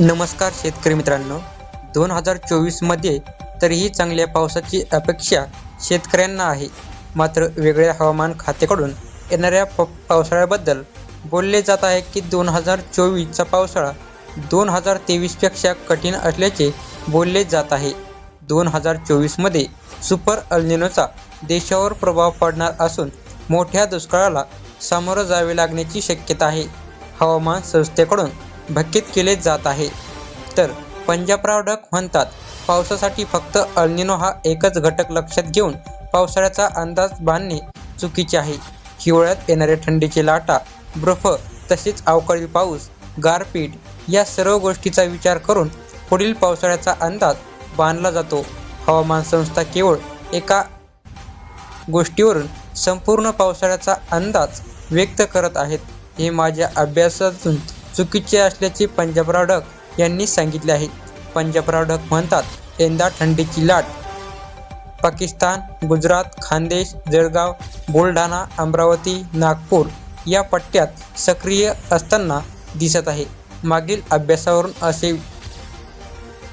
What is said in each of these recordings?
नमस्कार शेतकरी मित्रांनो. दोन हजार चोवीसमध्ये तरीही चांगल्या पावसाची अपेक्षा शेतकऱ्यांना आहे. मात्र वेगळ्या हवामान खात्याकडून येणाऱ्या प पावसाळ्याबद्दल बोलले जात आहे की दोन हजार चोवीसचा पावसाळा दोन हजार तेवीसपेक्षा कठीण असल्याचे बोलले जात आहे. दोन हजार चोवीसमध्ये सुपर अल्निनोचा देशावर प्रभाव पडणार असून मोठ्या दुष्काळाला सामोरं जावे लागण्याची शक्यता आहे. हवामान संस्थेकडून भक्कीत केले जात आहे. तर पंजाबराव डक म्हणतात पावसासाठी फक्त अल्निनो हा एकच घटक लक्षात घेऊन पावसाळ्याचा अंदाज बांधणे चुकीचे आहे. हिवाळ्यात येणाऱ्या थंडीची लाटा बर्फ तसेच अवकाळी पाऊस गारपीट या सर्व गोष्टीचा विचार करून पुढील पावसाळ्याचा अंदाज बांधला जातो. हवामान संस्था केवळ एका गोष्टीवरून संपूर्ण पावसाळ्याचा अंदाज व्यक्त करत आहेत. हे माझ्या अभ्यासातून चुकीचे असल्याचे पंजाबराव डक यांनी सांगितले आहे. पंजाबराव डक म्हणतात यंदा थंडीची लाट. पाकिस्तान गुजरात खानदेश जळगाव बुलढाणा अमरावती नागपूर या पट्ट्यात सक्रिय असताना दिसत आहे. मागील अभ्यासावरून असे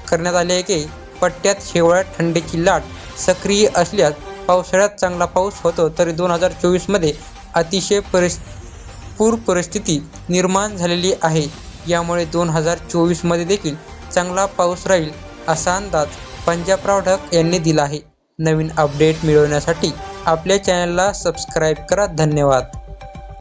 करण्यात आले आहे की पट्ट्यात हिवाळ्यात थंडीची लाट सक्रिय असल्यास पावसाळ्यात चांगला पाऊस होतो तरी दोन हजार चोवीसमध्ये अतिशय परिस पूर परिस्थिती निर्माण झालेली आहे. यामुळे दोन हजार चोवीसमध्ये देखील चांगला पाऊस राहील असा अंदाज पंजाबराव ढग यांनी दिला आहे. नवीन अपडेट मिळवण्यासाठी आपल्या चॅनलला सबस्क्राईब करा. धन्यवाद.